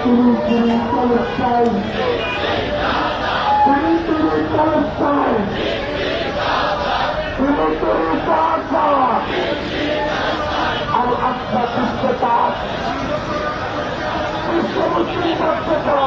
শহীদ ছিল তুমি তুমি কলস্তাই তুমি তুমি কলস্তাই তুমি তুমি পাশা আর আত্মা সুস্থতা বিশ্বমুক্তি সত্যতা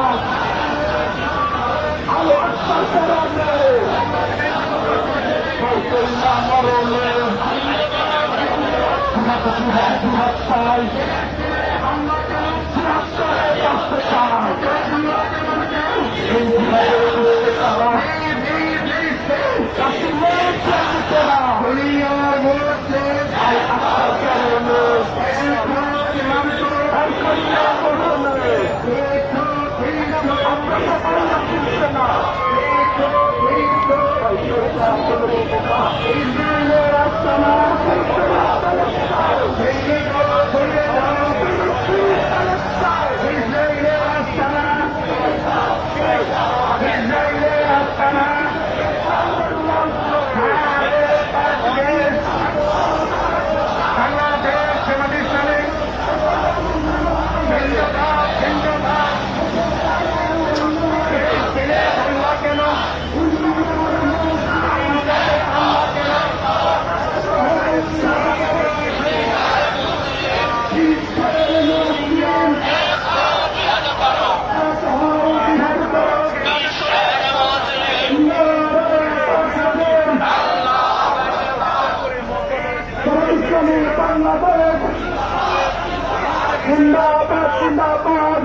জিন্দাবাদ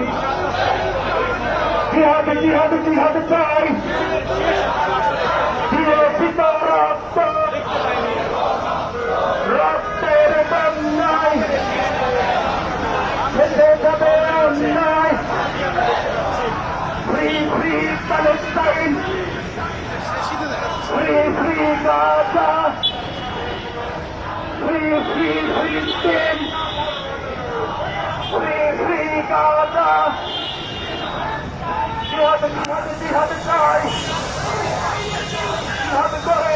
জিহাদ জিহাদ জিহাদ চাই। বিরোধিত রক্ত রক্তের বন্যায় ফেসে যাবে অন্যায়। Free free Palestine free free Gaza free free ফিলিস্তিন জিহাদ জিহাদ জিহাদ চাই জিহাদ করে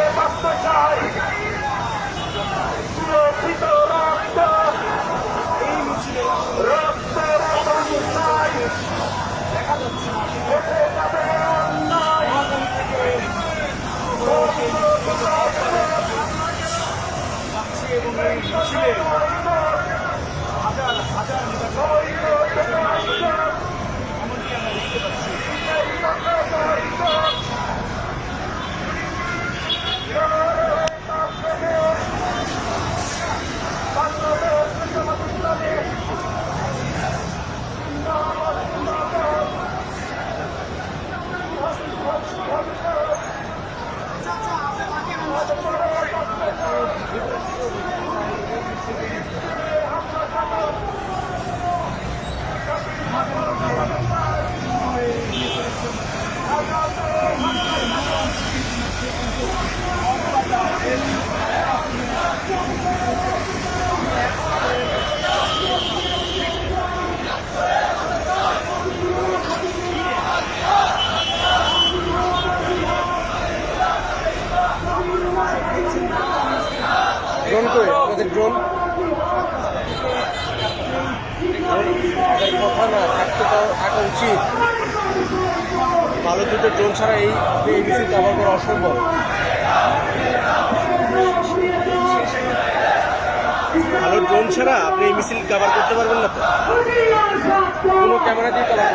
লোকজন কথা না, থাকতে থাকা উচিত। ভালো দুটো ড্রোন ছাড়া এই এবিসি ব্যবহার করা অসম্ভব। ভালো ড্রোন ছাড়া আপনি এই মিছিল কভার করতে পারবেন না তো। কোনো ক্যামেরা দিয়ে কভার